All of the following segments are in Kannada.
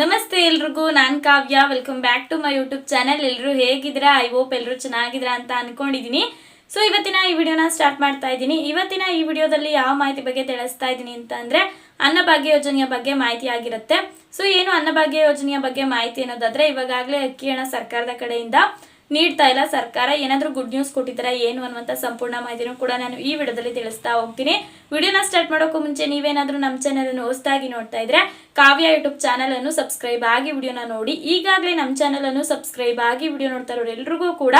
ನಮಸ್ತೆ ಎಲ್ರಿಗೂ, ನಾನ್ Kavya. Welcome back to my YouTube channel ಎಲ್ಲರೂ ಹೇಗಿದ್ದೀರಾ? ಐ ಹೋಪ್ ಎಲ್ಲರೂ ಚೆನ್ನಾಗಿದ್ದೀರಾ ಅಂತ ಅನ್ಕೊಂಡಿದೀನಿ. ಸೊ ಇವತ್ತಿನ ಈ ವಿಡಿಯೋನ ಸ್ಟಾರ್ಟ್ ಮಾಡ್ತಾ ಇದ್ದೀನಿ. ಇವತ್ತಿನ ಈ ವಿಡಿಯೋದಲ್ಲಿ ಯಾವ ಮಾಹಿತಿ ಬಗ್ಗೆ ತಿಳಿಸ್ತಾ ಇದ್ದೀನಿ ಅಂತ ಅಂದ್ರೆ ಅನ್ನಭಾಗ್ಯ ಯೋಜನೆಯ ಬಗ್ಗೆ ಮಾಹಿತಿ ಆಗಿರುತ್ತೆ. ಸೊ ಏನು ಅನ್ನಭಾಗ್ಯ ಯೋಜನೆಯ ಬಗ್ಗೆ ಮಾಹಿತಿ ಅನ್ನೋದಾದ್ರೆ ಇವಾಗಲೇ ಅಕ್ಕಿ ಹಣ ಸರ್ಕಾರದ ಕಡೆಯಿಂದ ನೀಡ್ತಾ ಇಲ್ಲ. ಸರ್ಕಾರ ಏನಾದರೂ ಗುಡ್ ನ್ಯೂಸ್ ಕೊಟ್ಟಿದ್ದಾರೆ, ಏನು ಅನ್ನುವಂಥ ಸಂಪೂರ್ಣ ಮಾಹಿತಿನೂ ಕೂಡ ನಾನು ಈ ವಿಡಿಯೋದಲ್ಲಿ ತಿಳಿಸ್ತಾ ಹೋಗ್ತೀನಿ. ವಿಡಿಯೋನ ಸ್ಟಾರ್ಟ್ ಮಾಡೋಕ್ಕೂ ಮುಂಚೆ ನೀವೇನಾದರೂ ನಮ್ಮ ಚಾನಲನ್ನು ಹೊಸದಾಗಿ ನೋಡ್ತಾ ಇದ್ರೆ, ಕಾವ್ಯ ಯೂಟ್ಯೂಬ್ ಚಾನಲನ್ನು ಸಬ್ಸ್ಕ್ರೈಬ್ ಆಗಿ ವಿಡಿಯೋನ ನೋಡಿ. ಈಗಾಗಲೇ ನಮ್ಮ ಚಾನಲನ್ನು ಸಬ್ಸ್ಕ್ರೈಬ್ ಆಗಿ ವಿಡಿಯೋ ನೋಡ್ತಾ ಇರೋರು ಎಲ್ರಿಗೂ ಕೂಡ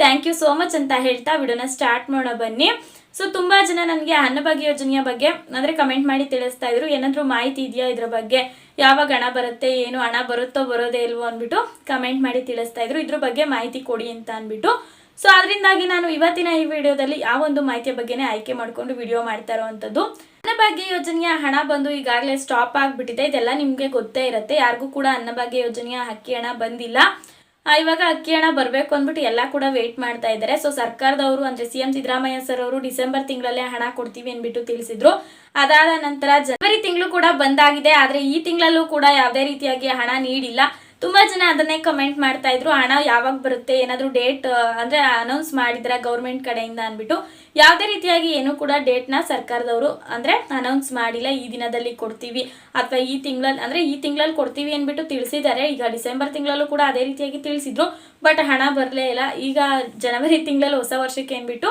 ಥ್ಯಾಂಕ್ ಯು ಸೋ ಮಚ್ ಅಂತ ಹೇಳ್ತಾ ವಿಡಿಯೋನ ಸ್ಟಾರ್ಟ್ ಮಾಡೋ ಬನ್ನಿ. ಸೊ ತುಂಬಾ ಜನ ನನಗೆ ಅನ್ನಭಾಗ್ಯ ಯೋಜನೆಯ ಬಗ್ಗೆ ಅಂದ್ರೆ ಕಮೆಂಟ್ ಮಾಡಿ ತಿಳಿಸ್ತಾ ಇದ್ರು. ಏನಾದರೂ ಮಾಹಿತಿ ಇದೆಯಾ ಇದ್ರ ಬಗ್ಗೆ? ಯಾವಾಗ ಹಣ ಬರುತ್ತೆ, ಏನು ಹಣ ಬರುತ್ತೋ ಬರೋದೇ ಇಲ್ವೋ ಅಂದ್ಬಿಟ್ಟು ಕಮೆಂಟ್ ಮಾಡಿ ತಿಳಿಸ್ತಾ ಇದ್ರು. ಇದ್ರ ಬಗ್ಗೆ ಮಾಹಿತಿ ಕೊಡಿ ಅಂತ ಅಂದ್ಬಿಟ್ಟು. ಸೊ ಅದರಿಂದಾಗಿ ನಾನು ಇವತ್ತಿನ ಈ ವಿಡಿಯೋದಲ್ಲಿ ಯಾವ ಒಂದು ಮಾಹಿತಿಯ ಬಗ್ಗೆನೇ ಆಯ್ಕೆ ಮಾಡಿಕೊಂಡು ವಿಡಿಯೋ ಮಾಡ್ತಾ ಇರುವಂಥದ್ದು ಅನ್ನಭಾಗ್ಯ ಯೋಜನೆಯ ಹಣ ಬಂದು ಈಗಾಗಲೇ ಸ್ಟಾಪ್ ಆಗಿಬಿಟ್ಟಿದೆ. ಇದೆಲ್ಲ ನಿಮಗೆ ಗೊತ್ತೇ ಇರುತ್ತೆ. ಯಾರಿಗೂ ಕೂಡ ಅನ್ನಭಾಗ್ಯ ಯೋಜನೆಯ ಅಕ್ಕಿ ಹಣ ಬಂದಿಲ್ಲ. ಇವಾಗ ಅಕ್ಕಿ ಹಣ ಬರಬೇಕು ಅಂದ್ಬಿಟ್ಟು ಎಲ್ಲ ಕೂಡ ವೇಟ್ ಮಾಡ್ತಾ ಇದ್ದಾರೆ ಸೊ ಸರ್ಕಾರದವರು ಅಂದ್ರೆ ಸಿ ಎಂ ಸಿದ್ದರಾಮಯ್ಯ ಸರ್ ಅವರು ಡಿಸೆಂಬರ್ ತಿಂಗಳಲ್ಲೇ ಹಣ ಕೊಡ್ತೀವಿ ಅಂದ್ಬಿಟ್ಟು ತಿಳಿಸಿದ್ರು. ಅದಾದ ನಂತರ ಜನವರಿ ತಿಂಗಳು ಕೂಡ ಬಂದಾಗಿದೆ. ಆದ್ರೆ ಈ ತಿಂಗಳಲ್ಲೂ ಕೂಡ ಯಾವುದೇ ರೀತಿಯಾಗಿ ಹಣ ನೀಡಿಲ್ಲ. ತುಂಬಾ ಜನ ಅದನ್ನೇ ಕಮೆಂಟ್ ಮಾಡ್ತಾ ಇದ್ರು. ಹಣ ಯಾವಾಗ ಬರುತ್ತೆ, ಏನಾದರೂ ಡೇಟ್ ಅಂದ್ರೆ ಅನೌನ್ಸ್ ಮಾಡಿದ್ರ ಗೌರ್ಮೆಂಟ್ ಕಡೆಯಿಂದ ಅಂದ್ಬಿಟ್ಟು, ಯಾವುದೇ ರೀತಿಯಾಗಿ ಏನು ಕೂಡ ಡೇಟ್ನ ಸರ್ಕಾರದವರು, ಅಂದ್ರೆ ಅನೌನ್ಸ್ ಮಾಡಿಲ್ಲ, ಈ ದಿನದಲ್ಲಿ ಕೊಡ್ತೀವಿ, ಅಥವಾ ಈ ತಿಂಗಳಲ್ಲಿ ಅಂದ್ರೆ ಈ ತಿಂಗಳಲ್ಲಿ ಕೊಡ್ತೀವಿ ಅಂದ್ಬಿಟ್ಟು ತಿಳಿಸಿದ್ದಾರೆ. ಈಗ ಡಿಸೆಂಬರ್ ತಿಂಗಳಲ್ಲೂ ಕೂಡ ಅದೇ ರೀತಿಯಾಗಿ ತಿಳಿಸಿದ್ರು ಬಟ್ ಹಣ ಬರಲೇ ಇಲ್ಲ. ಈಗ ಜನವರಿ ತಿಂಗಳಲ್ಲಿ ಹೊಸ ವರ್ಷಕ್ಕೆ ಏನ್ಬಿಟ್ಟು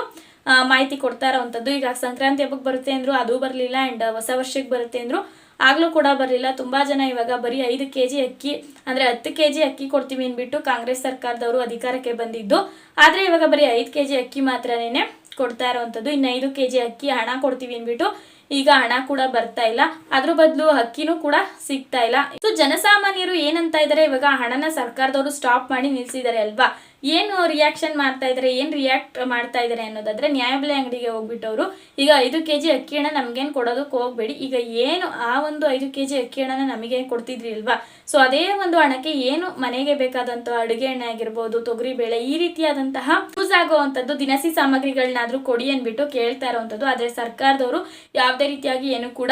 ಮಾಹಿತಿ ಕೊಡ್ತಾ ಇರೋವಂಥದ್ದು. ಈಗ ಸಂಕ್ರಾಂತಿ ಹಬ್ಬಕ್ಕೆ ಬರುತ್ತೆ ಅಂದ್ರು, ಅದು ಬರಲಿಲ್ಲ ಆ್ಯಂಡ್ ಹೊಸ ವರ್ಷಕ್ಕೆ ಬರುತ್ತೆ ಅಂದ್ರು ಆಗ್ಲೂ ಕೂಡ ಬರಲಿಲ್ಲ. ತುಂಬಾ ಜನ ಇವಾಗ ಬರೀ ಐದು ಕೆ ಜಿ ಅಕ್ಕಿ, ಅಂದ್ರೆ ಹತ್ತು ಕೆ ಜಿ ಅಕ್ಕಿ ಕೊಡ್ತೀವಿ ಅಂದ್ಬಿಟ್ಟು ಕಾಂಗ್ರೆಸ್ ಸರ್ಕಾರದವರು ಅಧಿಕಾರಕ್ಕೆ ಬಂದಿದ್ದು. ಆದ್ರೆ ಇವಾಗ ಬರೀ ಐದು ಕೆ ಜಿ ಅಕ್ಕಿ ಮಾತ್ರನೇ ಕೊಡ್ತಾ ಇರೋವಂಥದ್ದು. ಇನ್ನು ಐದು ಕೆ ಜಿ ಅಕ್ಕಿ ಹಣ ಕೊಡ್ತೀವಿ ಅಂದ್ಬಿಟ್ಟು ಈಗ ಹಣ ಕೂಡ ಬರ್ತಾ ಇಲ್ಲ. ಅದ್ರ ಬದಲು ಅಕ್ಕಿನೂ ಕೂಡ ಸಿಗ್ತಾ ಇಲ್ಲ. ಸೊ ಜನಸಾಮಾನ್ಯರು ಏನಂತ ಇದಾರೆ, ಇವಾಗ ಹಣನ ಸರ್ಕಾರದವರು ಸ್ಟಾಪ್ ಮಾಡಿ ನಿಲ್ಸಿದ್ದಾರೆ ಅಲ್ವಾ? ಏನು ರಿಯಾಕ್ಷನ್ ಮಾಡ್ತಾ ಇದ್ದಾರೆ, ಏನ್ ರಿಯಾಕ್ಟ್ ಮಾಡ್ತಾ ಇದ್ದಾರೆ ಅನ್ನೋದಾದ್ರೆ ನ್ಯಾಯಬೆಲೆ ಅಂಗಡಿಗೆ ಹೋಗ್ಬಿಟ್ಟು ಅವರು ಈಗ ಐದು ಕೆ ಜಿ ಅಕ್ಕಿ ಹಣ ನಮ್ಗೇನು ಕೊಡೋದಕ್ಕೆ ಹೋಗ್ಬೇಡಿ. ಈಗ ಏನು ಆ ಒಂದು ಐದು ಕೆ ಜಿ ಅಕ್ಕಿ ಹಣನ ನಮಗೆ ಕೊಡ್ತಿದ್ರಿ ಅಲ್ವಾ? ಸೊ ಅದೇ ಒಂದು ಹಣಕ್ಕೆ ಏನು ಮನೆಗೆ ಬೇಕಾದಂತಹ ಅಡುಗೆ ಎಣ್ಣೆ ಆಗಿರ್ಬೋದು, ತೊಗರಿ ಬೇಳೆ ಈ ರೀತಿಯಾದಂತಹ ಯೂಸ್ ಆಗುವಂಥದ್ದು ದಿನಸಿ ಸಾಮಗ್ರಿಗಳನ್ನಾದರೂ ಕೊಡಿ ಅಂದ್ಬಿಟ್ಟು ಕೇಳ್ತಾ ಇರುವಂಥದ್ದು. ಆದ್ರೆ ಸರ್ಕಾರದವರು ಯಾವುದೇ ರೀತಿಯಾಗಿ ಏನು ಕೂಡ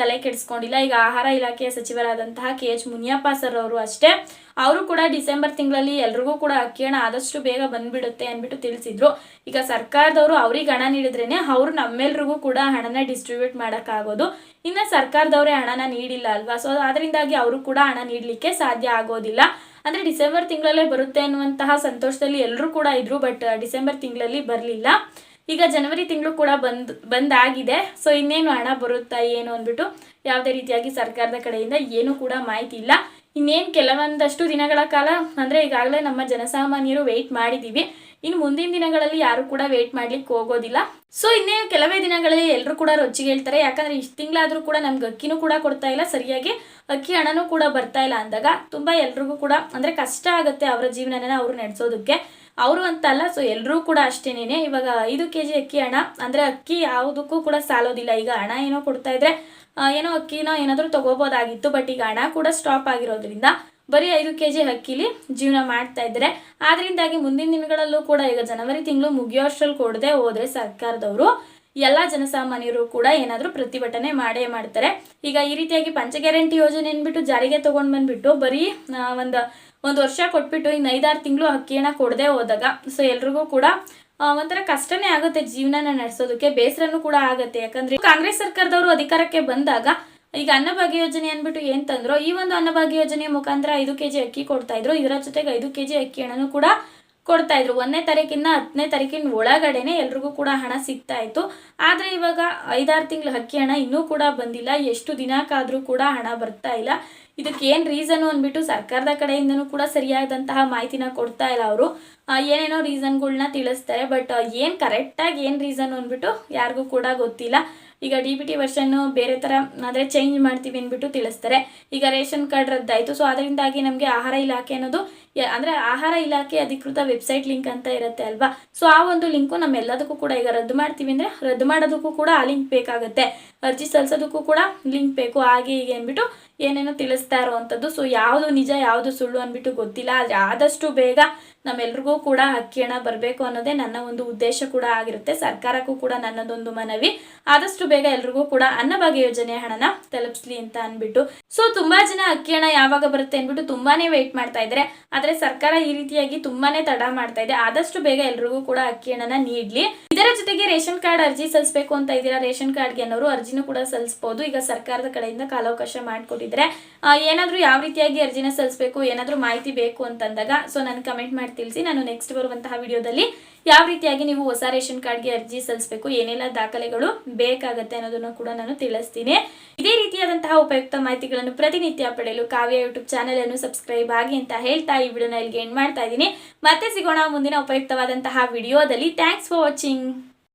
ತಲೆ ಕೆಡಿಸ್ಕೊಂಡಿಲ್ಲ. ಈಗ ಆಹಾರ ಇಲಾಖೆಯ ಸಚಿವರಾದಂತಹ ಕೆ ಎಚ್ ಮುನಿಯಪ್ಪ ಸರ್ ಅವರು ಅಷ್ಟೇ. ಅವರು ಕೂಡ ಡಿಸೆಂಬರ್ ತಿಂಗಳಲ್ಲಿ ಎಲ್ರಿಗೂ ಕೂಡ ಅಕ್ಕಿ ಹಣ ಆದಷ್ಟು ಬೇಗ ಬಂದ್ಬಿಡುತ್ತೆ ಅಂದ್ಬಿಟ್ಟು ತಿಳಿಸಿದ್ರು. ಈಗ ಸರ್ಕಾರದವರು ಅವ್ರಿಗೆ ಹಣ ನೀಡಿದ್ರೇನೆ ಅವ್ರು ನಮ್ಮೆಲ್ರಿಗೂ ಕೂಡ ಹಣನ ಡಿಸ್ಟ್ರಿಬ್ಯೂಟ್ ಮಾಡೋಕ್ಕಾಗೋದು. ಇನ್ನು ಸರ್ಕಾರದವರೇ ಹಣನ ನೀಡಿಲ್ಲ ಅಲ್ವಾ? ಸೊ ಅದರಿಂದಾಗಿ ಅವರು ಕೂಡ ಹಣ ನೀಡಲಿಕ್ಕೆ ಸಾಧ್ಯ ಆಗೋದಿಲ್ಲ. ಅಂದ್ರೆ ಡಿಸೆಂಬರ್ ತಿಂಗಳಲ್ಲೇ ಬರುತ್ತೆ ಅನ್ನುವಂತಹ ಸಂತೋಷದಲ್ಲಿ ಎಲ್ಲರೂ ಕೂಡ ಇದ್ರು, ಬಟ್ ಡಿಸೆಂಬರ್ ತಿಂಗಳಲ್ಲಿ ಬರಲಿಲ್ಲ. ಈಗ ಜನವರಿ ತಿಂಗಳು ಕೂಡ ಬಂದ್, ಬಂದಾಗಿದೆ. ಸೊ ಇನ್ನೇನು ಹಣ ಬರುತ್ತಾ ಏನು ಅಂದ್ಬಿಟ್ಟು ಯಾವುದೇ ರೀತಿಯಾಗಿ ಸರ್ಕಾರದ ಕಡೆಯಿಂದ ಏನು ಕೂಡ ಮಾಹಿತಿ ಇಲ್ಲ. ಇನ್ನೇನು ಕೆಲವೊಂದಷ್ಟು ದಿನಗಳ ಕಾಲ, ಅಂದರೆ ಈಗಾಗಲೇ ನಮ್ಮ ಜನಸಾಮಾನ್ಯರು ವೆಯ್ಟ್ ಮಾಡಿದ್ದೀವಿ ಇನ್ನು ಮುಂದಿನ ದಿನಗಳಲ್ಲಿ ಯಾರು ಕೂಡ ವೆಯ್ಟ್ ಮಾಡ್ಲಿಕ್ಕೆ ಹೋಗೋದಿಲ್ಲ. ಸೊ ಇನ್ನೇ ಕೆಲವೇ ದಿನಗಳಲ್ಲಿ ಎಲ್ಲರೂ ಕೂಡ ರೊಚ್ಚಿಗೆ ಹೇಳ್ತಾರೆ. ಯಾಕಂದ್ರೆ ಇಷ್ಟು ತಿಂಗಳಾದರೂ ಕೂಡ ನಮ್ಗೆ ಅಕ್ಕಿನೂ ಕೂಡ ಕೊಡ್ತಾ ಇಲ್ಲ. ಸರಿಯಾಗಿ ಅಕ್ಕಿ ಹಣನೂ ಕೂಡ ಬರ್ತಾ ಇಲ್ಲ ಅಂದಾಗ ತುಂಬ ಎಲ್ರಿಗೂ ಕೂಡ, ಅಂದರೆ ಕಷ್ಟ ಆಗುತ್ತೆ ಅವರ ಜೀವನನ ಅವರು ನಡೆಸೋದಕ್ಕೆ. ಅವರು ಅಂತ ಅಲ್ಲ ಸೊ ಎಲ್ಲರೂ ಕೂಡ ಅಷ್ಟೇನೇನೆ. ಇವಾಗ ಐದು ಕೆ ಜಿ ಅಕ್ಕಿ ಹಣ, ಅಂದರೆ ಅಕ್ಕಿ ಯಾವುದಕ್ಕೂ ಕೂಡ ಸಾಲೋದಿಲ್ಲ. ಈಗ ಹಣ ಏನೋ ಕೊಡ್ತಾ ಇದ್ರೆ ಏನೋ ಅಕ್ಕಿನ ಏನಾದರೂ ತಗೋಬೋದಾಗಿತ್ತು ಬಟ್ ಈಗ ಹಣ ಕೂಡ ಸ್ಟಾಪ್ ಆಗಿರೋದ್ರಿಂದ ಬರೀ ಐದು ಕೆ ಜಿ ಅಕ್ಕಿಲಿ ಜೀವನ ಮಾಡ್ತಾ ಇದ್ದಾರೆ. ಆದ್ರಿಂದಾಗಿ ಮುಂದಿನ ದಿನಗಳಲ್ಲೂ ಕೂಡ ಈಗ ಜನವರಿ ತಿಂಗಳು ಮುಗಿಯೋಷ್ಟ್ರಲ್ಲಿ ಕೊಡದೆ ಹೋದ್ರೆ ಸರ್ಕಾರದವರು ಎಲ್ಲ ಜನಸಾಮಾನ್ಯರು ಕೂಡ ಏನಾದರೂ ಪ್ರತಿಭಟನೆ ಮಾಡೇ ಮಾಡ್ತಾರೆ. ಈಗ ಈ ರೀತಿಯಾಗಿ ಪಂಚ ಗ್ಯಾರಂಟಿ ಯೋಜನೆ ಅಂದ್ಬಿಟ್ಟು ಜಾರಿಗೆ ತಗೊಂಡ್ ಬಂದ್ಬಿಟ್ಟು ಬರೀ ಒಂದು ಒಂದು ವರ್ಷ ಕೊಟ್ಬಿಟ್ಟು ಇನ್ನು ಐದಾರು ತಿಂಗಳು ಅಕ್ಕಿಯನ್ನು ಕೊಡದೆ ಹೋದಾಗ ಸೊ ಎಲ್ರಿಗೂ ಕೂಡ ಒಂಥರ ಕಷ್ಟನೇ ಆಗುತ್ತೆ ಜೀವನನ ನಡೆಸೋದಕ್ಕೆ. ಬೇಸರನು ಕೂಡ ಆಗುತ್ತೆ. ಯಾಕಂದ್ರೆ ಕಾಂಗ್ರೆಸ್ ಸರ್ಕಾರದವರು ಅಧಿಕಾರಕ್ಕೆ ಬಂದಾಗ ಈಗ ಅನ್ನಭಾಗ್ಯ ಯೋಜನೆ ಅಂದ್ಬಿಟ್ಟು ಏನ್ ತಂದ್ರು, ಈ ಒಂದು ಅನ್ನಭಾಗ್ಯ ಯೋಜನೆ ಮುಖಾಂತರ ಐದು ಕೆಜಿ ಅಕ್ಕಿ ಕೊಡ್ತಾ ಇದ್ರು. ಇದರ ಜೊತೆಗೆ ಐದು ಕೆಜಿ ಅಕ್ಕಿ ಹಣನೂ ಕೂಡ ಕೊಡ್ತಾ ಇದ್ರು. ಒಂದನೇ ತಾರೀಕಿನ ಹತ್ತನೇ ತಾರೀಕಿನ ಒಳಗಡೆನೆ ಎಲ್ರಿಗೂ ಕೂಡ ಹಣ ಸಿಗ್ತಾ ಇತ್ತು. ಆದ್ರೆ ಇವಾಗ ಐದಾರು ತಿಂಗಳು ಹಕ್ಕಿ ಹಣ ಇನ್ನೂ ಕೂಡ ಬಂದಿಲ್ಲ. ಎಷ್ಟು ದಿನಕ್ಕಾದ್ರೂ ಕೂಡ ಹಣ ಬರ್ತಾ ಇಲ್ಲ. ಇದಕ್ಕೆ ಏನ್ ರೀಸನ್ ಅಂದ್ಬಿಟ್ಟು ಸರ್ಕಾರದ ಕಡೆಯಿಂದನೂ ಕೂಡ ಸರಿಯಾದಂತಹ ಮಾಹಿತಿನ ಕೊಡ್ತಾ ಇಲ್ಲ ಅವರು. ಏನೇನೋ ರೀಸನ್ಗಳನ್ನ ತಿಳಿಸ್ತಾರೆ. ಬಟ್ ಏನ್ ಕರೆಕ್ಟಾಗಿ ಏನ್ ರೀಸನ್ ಅಂದ್ಬಿಟ್ಟು ಯಾರಿಗೂ ಕೂಡ ಗೊತ್ತಿಲ್ಲ. ಈಗ ಡಿ ಬಿ ಟಿ ವರ್ಷನ್ನು ಬೇರೆ ಥರ ಅಂದರೆ ಚೇಂಜ್ ಮಾಡ್ತೀವಿ ಅಂದ್ಬಿಟ್ಟು ತಿಳಿಸ್ತಾರೆ. ಈಗ ರೇಷನ್ ಕಾರ್ಡ್ ರದ್ದಾಯಿತು. ಸೊ, ಅದರಿಂದಾಗಿ ನಮಗೆ ಆಹಾರ ಇಲಾಖೆ ಅನ್ನೋದು ಅಂದ್ರೆ ಆಹಾರ ಇಲಾಖೆ ಅಧಿಕೃತ ವೆಬ್ಸೈಟ್ ಲಿಂಕ್ ಅಂತ ಇರುತ್ತೆ ಅಲ್ವಾ? ಸೊ ಆ ಒಂದು ಲಿಂಕು ನಮ್ಮೆಲ್ಲದಕ್ಕೂ ಕೂಡ ಈಗ ರದ್ದು ಮಾಡ್ತೀವಿ ಅಂದರೆ ರದ್ದು ಮಾಡೋದಕ್ಕೂ ಕೂಡ ಆ ಲಿಂಕ್ ಬೇಕಾಗುತ್ತೆ. ಅರ್ಜಿ ಸಲ್ಲಿಸೋದಕ್ಕೂ ಕೂಡ ಲಿಂಕ್ ಬೇಕು. ಹಾಗೆ ಹೀಗೆ ಅಂದ್ಬಿಟ್ಟು ಏನೇನೋ ತಿಳಿಸ್ತಾ ಇರೋವಂಥದ್ದು. ಸೊ ಯಾವುದು ನಿಜ, ಯಾವುದು ಸುಳ್ಳು ಅಂದ್ಬಿಟ್ಟು ಗೊತ್ತಿಲ್ಲ. ಆದರೆ ಆದಷ್ಟು ಬೇಗ ನಮ್ಮೆಲ್ರಿಗೂ ಕೂಡ ಅಕ್ಕಿ ಹಣ ಬರಬೇಕು ಅನ್ನೋದೇ ನನ್ನ ಒಂದು ಉದ್ದೇಶ ಕೂಡ ಆಗಿರುತ್ತೆ. ಸರ್ಕಾರಕ್ಕೂ ಕೂಡ ನನ್ನದೊಂದು ಮನವಿ. ಆದಷ್ಟು ಬೇಗ ಎಲ್ರಿಗೂ ಕೂಡ ಅನ್ನಭಾಗ್ಯ ಯೋಜನೆ ಹಣನ ತಲುಪಿಸ್ಲಿ ಅಂತ ಅಂದ್ಬಿಟ್ಟು. ಸೊ ತುಂಬಾ ಜನ ಅಕ್ಕಿ ಹಣ ಯಾವಾಗ ಬರುತ್ತೆ ಅಂದ್ಬಿಟ್ಟು ತುಂಬಾನೇ ವೆಯ್ಟ್ ಮಾಡ್ತಾ ಇದ್ದಾರೆ ಆದರೆ ಸರ್ಕಾರ ಈ ರೀತಿಯಾಗಿ ತುಂಬಾನೇ ತಡ ಮಾಡ್ತಾ ಇದೆ. ಆದಷ್ಟು ಬೇಗ ಎಲ್ರಿಗೂ ಕೂಡ ಅಕ್ಕಿ ಹಣನ ನೀಡ್ಲಿ. ಇದರ ಜೊತೆಗೆ ರೇಷನ್ ಕಾರ್ಡ್ ಅರ್ಜಿ ಸಲ್ಲಿಸಬೇಕು ಅಂತ ಇದ್ದೀರಾ ರೇಷನ್ ಕಾರ್ಡ್ಗೆ ಅನ್ನೋರು ಅರ್ಜಿನೂ ಕೂಡ ಸಲ್ಲಿಸಬಹುದು ಈಗ ಸರ್ಕಾರದ ಕಡೆಯಿಂದ ಕಾಲಾವಕಾಶ ಮಾಡಿಕೊಟ್ಟಿದ್ರೆ ಏನಾದರೂ ಯಾವ ರೀತಿಯಾಗಿ ಅರ್ಜಿನ ಸಲ್ಲಿಸಬೇಕು, ಏನಾದರೂ ಮಾಹಿತಿ ಬೇಕು ಅಂತಂದಾಗ, ಸೊ ನಾನು ಕಮೆಂಟ್ ಮಾಡಿ ತಿಳಿಸಿ, ನಾನು ನೆಕ್ಸ್ಟ್ ಬರುವಂತಹ ವಿಡಿಯೋದಲ್ಲಿ ಯಾವ ರೀತಿಯಾಗಿ ನೀವು ಹೊಸ ರೇಷನ್ ಕಾರ್ಡ್ಗೆ ಅರ್ಜಿ ಸಲ್ಲಿಸಬೇಕು, ಏನೆಲ್ಲ ದಾಖಲೆಗಳು ಬೇಕಾಗುತ್ತೆ ಅನ್ನೋದನ್ನು ಕೂಡ ನಾನು ತಿಳಿಸ್ತೀನಿ. ಇದೇ ರೀತಿಯಾದಂತಹ ಉಪಯುಕ್ತ ಮಾಹಿತಿಗಳನ್ನು ಪ್ರತಿನಿತ್ಯ ಪಡೆಯಲು ಕಾವ್ಯ ಯೂಟ್ಯೂಬ್ ಚಾನೆಲ್ ಅನ್ನು ಸಬ್ಸ್ಕ್ರೈಬ್ ಆಗಿ ಅಂತ ಹೇಳ್ತಾ ಈ ವಿಡಿಯೋನ ಇಲ್ಲಿಗೆ ಎಂಡ್ ಮಾಡ್ತಾ ಇದ್ದೀನಿ. ಮತ್ತೆ ಸಿಗೋಣ ಮುಂದಿನ ಉಪಯುಕ್ತವಾದಂತಹ ವಿಡಿಯೋದಲ್ಲಿ. Thanks for watching